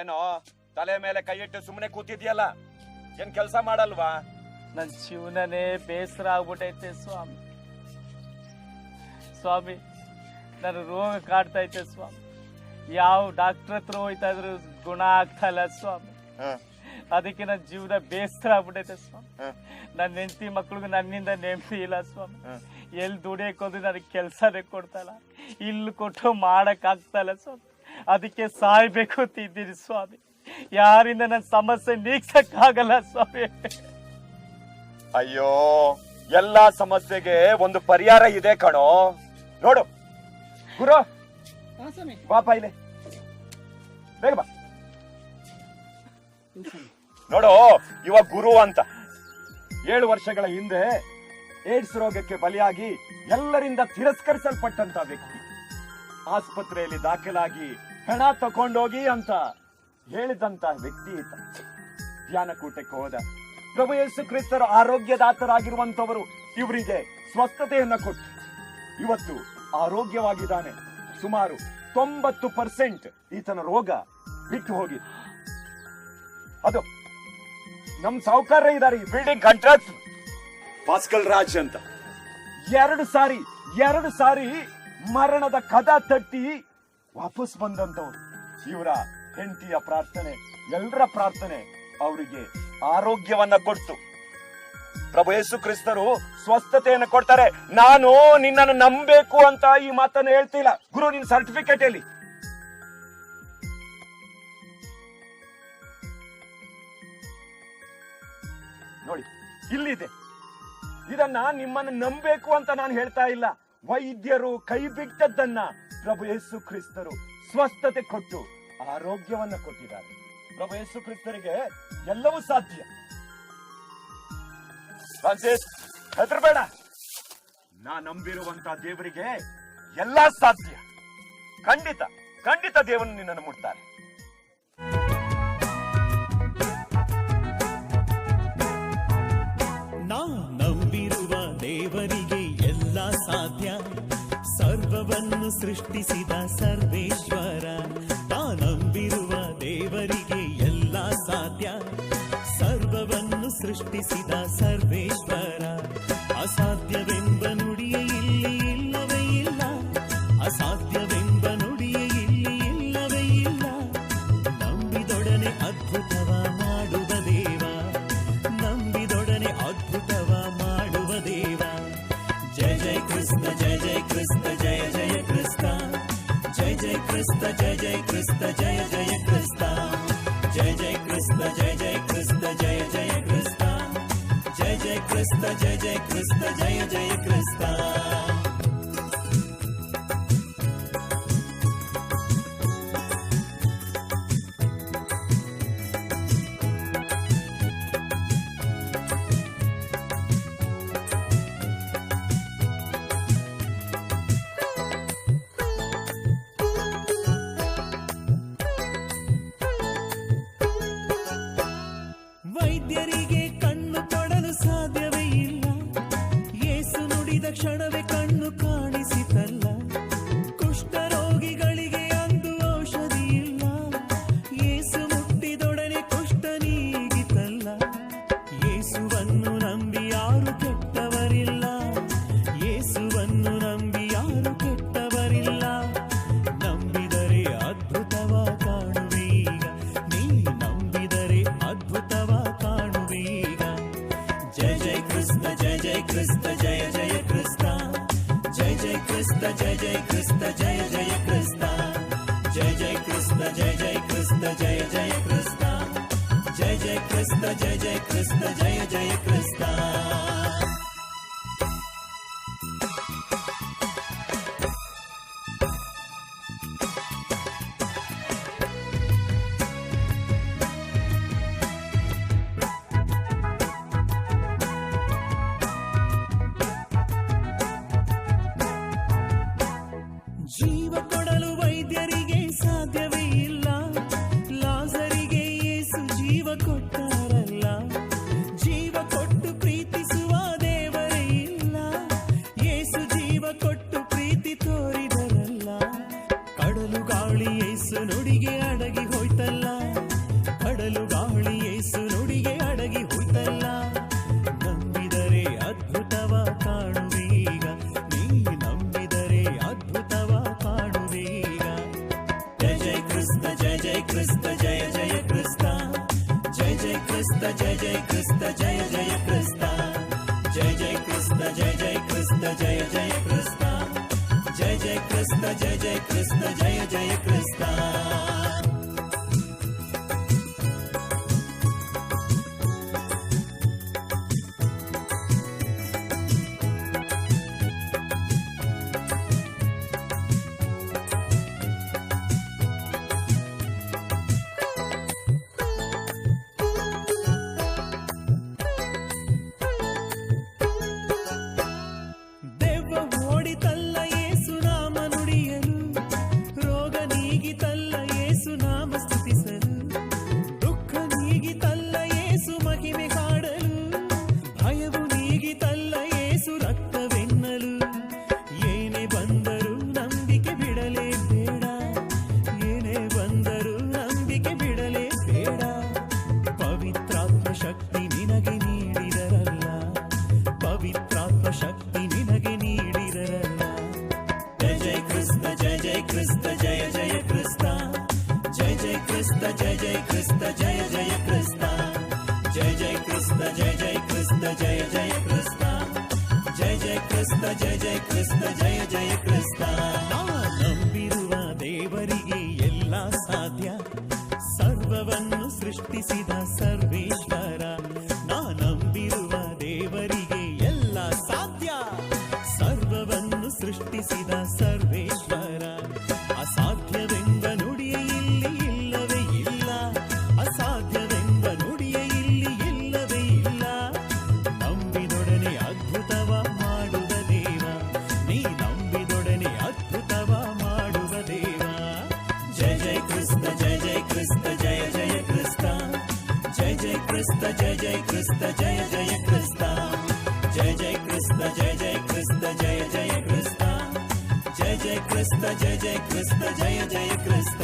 ಏನೋ ತಲೆ ಮೇಲೆ ಕೈ ಇಟ್ಟು ಸುಮ್ಮನೆ ಕೂತಿದ್ಯಲ್ಲ? ಏನ್ ಕೆಲಸ ಮಾಡಲ್ವಾ? ನನ್ನ ಜೀವನನೇ ಬೇಸರ ಆಗ್ಬಿಟ್ಟೈತೆ ಸ್ವಾಮಿ. ಸ್ವಾಮಿ ನನ್ನ ರೋಗ ಕಾಡ್ತೈತೆ ಸ್ವಾಮಿ. ಯಾವ ಡಾಕ್ಟರ್ ಹತ್ರ ಹೋಯ್ತಾ ಇದ್ರು ಗುಣ ಆಗ್ತಾ ಇಲ್ಲ ಸ್ವಾಮಿ. ಅದಕ್ಕೆ ನನ್ನ ಜೀವನ ಬೇಸರ ಆಗ್ಬಿಟ್ಟೈತೆ ಸ್ವಾಮಿ. ನನ್ನ ಹೆಂಡತಿ ಮಕ್ಳಿಗೂ ನನ್ನಿಂದ ನೆಮ್ಮದಿ ಇಲ್ಲ ಸ್ವಾಮಿ. ಎಲ್ಲಿ ದುಡಿಯಕ್ಕೋದ್ರೆ ನನಗೆ ಕೆಲಸನೇ ಕೊಡ್ತಾಯಿಲ್ಲ ಇಲ್ಲಿ ಕೊಟ್ಟು ಮಾಡಕ್ ಆಗ್ತಾ ಇಲ್ಲ ಸ್ವಾಮಿ. ಅದಕ್ಕೆ ಸಾಯ್ಬೇಕು ಅಂತ ಇದ್ದೀನಿ ಸ್ವಾಮಿ. ಯಾರಿಂದ ನನ್ನ ಸಮಸ್ಯೆ ನೀಗ್ಸಕ್ ಆಗಲ್ಲ ಸ್ವಾಮಿ. ಅಯ್ಯೋ ಎಲ್ಲಾ ಸಮಸ್ಯೆಗೆ ಒಂದು ಪರಿಹಾರ ಇದೆ ಕಣೋ. ನೋಡು. ಗುರು. ಬಾಪ ಇಲ್ಲಿ. ಬೇಗ ಬಾ. ನೋಡು, ಇವ ಗುರು ಅಂತ. ಏಳು ವರ್ಷಗಳ ಹಿಂದೆ ಏಡ್ಸ್ ರೋಗಕ್ಕೆ ಬಲಿಯಾಗಿ ಎಲ್ಲರಿಂದ ತಿರಸ್ಕರಿಸಲ್ಪಟ್ಟಂತ ವ್ಯಕ್ತಿ. ಆಸ್ಪತ್ರೆಯಲ್ಲಿ ದಾಖಲಾಗಿ ಹಣ ತಕೊಂಡೋಗಿ ಅಂತ ಹೇಳಿದಂತ ವ್ಯಕ್ತಿ ಧ್ಯಾನಕೂಟಕ್ಕೆ ಹೋದ. ಪ್ರಭು ಯೇಸು ಕ್ರಿಸ್ತರು ಆರೋಗ್ಯದಾತರಾಗಿರುವಂತವರು ಇವರಿಗೆ ಸ್ವಸ್ಥತೆಯನ್ನ ಕೊಟ್ಟು. ಇವತ್ತು ಆರೋಗ್ಯವಾಗಿದ್ದಾನೆ. ಸುಮಾರು ತೊಂಬತ್ತು ಪರ್ಸೆಂಟ್ ಈತನ ರೋಗ ಬಿಟ್ಟು ಹೋಗಿದೆ. ಅದು ನಮ್ ಸಾಹುಕಾರ ಇದಾರೆ ಈ ಬಿಲ್ಡಿಂಗ್ ಕಾಂಟ್ರಾಕ್ಟ್ ಭಾಸ್ಕಲ್ ರಾಜ್ ಅಂತ. ಎರಡು ಸಾರಿ ಎರಡು ಸಾರಿ ಮರಣದ ಕದ ತಟ್ಟಿ ವಾಪಸ್ ಬಂದಂತವ್ರು. ಇವರ ಹೆಂಡತಿಯ ಪ್ರಾರ್ಥನೆ ಎಲ್ಲರ ಪ್ರಾರ್ಥನೆ ಅವರಿಗೆ ಆರೋಗ್ಯವನ್ನ ಕೊಡ್ತು. ಪ್ರಭು ಯೇಸು ಕ್ರಿಸ್ತರು ಸ್ವಸ್ಥತೆಯನ್ನು ಕೊಡ್ತಾರೆ. ನಾನು ನಿನ್ನನ್ನು ನಂಬೇಕು ಅಂತ ಈ ಮಾತನ್ನ ಹೇಳ್ತಿಲ್ಲ. ಗುರು ನಿನ್ ಸರ್ಟಿಫಿಕೇಟ್ ಎಲ್ಲಿ? ನೋಡಿ, ಇಲ್ಲಿದೆ. ಇದನ್ನ ನಿಮ್ಮನ್ನು ನಂಬೇಕು ಅಂತ ನಾನು ಹೇಳ್ತಾ ಇಲ್ಲ. ವೈದ್ಯರು ಕೈ ಬಿಟ್ಟದ್ದನ್ನ ಪ್ರಭು ಯೇಸು ಕ್ರಿಸ್ತರು ಸ್ವಸ್ಥತೆ ಕೊಟ್ಟು ಆರೋಗ್ಯವನ್ನ ಕೊಟ್ಟಿದ್ದಾರೆ. ಪ್ರಭು ಯೇಸು ಕ್ರಿಸ್ತರಿಗೆ ಎಲ್ಲವೂ ಸಾಧ್ಯ. ಹೆದರ್ಬೇಡ. ನಾ ನಂಬಿರುವಂತ ದೇವರಿಗೆ ಎಲ್ಲ ಸಾಧ್ಯ. ಖಂಡಿತ ಖಂಡಿತ ದೇವನು ನಿನ್ನನ್ನು ಮುಟ್ತಾರೆ. ದೇವರಿಗೆ ಎಲ್ಲ ಸಾಧ್ಯ. ಸರ್ವವನ್ನು ಸೃಷ್ಟಿಸಿದ ಸರ್ವೇಶ್ವರ. ಜಯ ಕೃಷ್ಣ ಜಯ ಜಯ ಕೃಷ್ಣ ಜಯ ಜಯ ಕೃಷ್ಣ ಜಯ ಜಯ ಕೃಷ್ಣ ಜಯ ಜಯ ಕೃಷ್ಣ ಜಯ ಜಯ ಕೃಷ್ಣ ಜಯ ಜಯ ಕೃಷ್ಣ ಜಯ ಜಯ ಕೃಷ್ಣ ಜಯ ಜಯ ಕೃಷ್ಣ ಜಯ ಜಯ ಕೃಷ್ಣ ಜಯ ಜಯ ಕೃಷ್ಣ ಜಯ ಜಯ गोविन्द जय जय कृष्ण కొట్ట జయ కృష్ణ జయ జయ కృష్ణ జయ జయ కృష్ణ జయ జయ కృష్ణ జయ జయ కృష్ణ జయ జయ కృష్ణ జయ జయ కృష్ణ జయ జయ కృష్ణ ಜಯ ಜಯ ಜಯ ಕೃಷ್ಣ. ನಂಬಿರುವ ದೇವರಿಗೆ ಎಲ್ಲ ಸಾಧ್ಯ. ಸರ್ವವನ್ನು ಸೃಷ್ಟಿಸಿದ ಸರ್ವೇಶ್ವರ. ನಾ ನಂಬಿರುವ ದೇವರಿಗೆ ಎಲ್ಲ ಸಾಧ್ಯ. ಸರ್ವವನ್ನು ಸೃಷ್ಟಿಸಿದ ಸರ್ವೇಶ್ವರ ಜಯ ಕ್ರಿಸ್ತ ಜಯ ಜಯ ಕ್ರಿಸ್ತ ಜಯ ಜಯ ಕ್ರಿಸ್ತ ಜಯ ಜಯ ಕ್ರಿಸ್ತ ಜಯ ಜಯ ಕ್ರಿಸ್ತ ಜಯ ಜಯ ಕ್ರಿಸ್ತ ಜಯ ಜಯ ಕ್ರಿಸ್ತ ಜಯ ಜಯ ಕ್ರಿಸ್ತ ಜಯ ಜಯ ಕ್ರಿಸ್ತ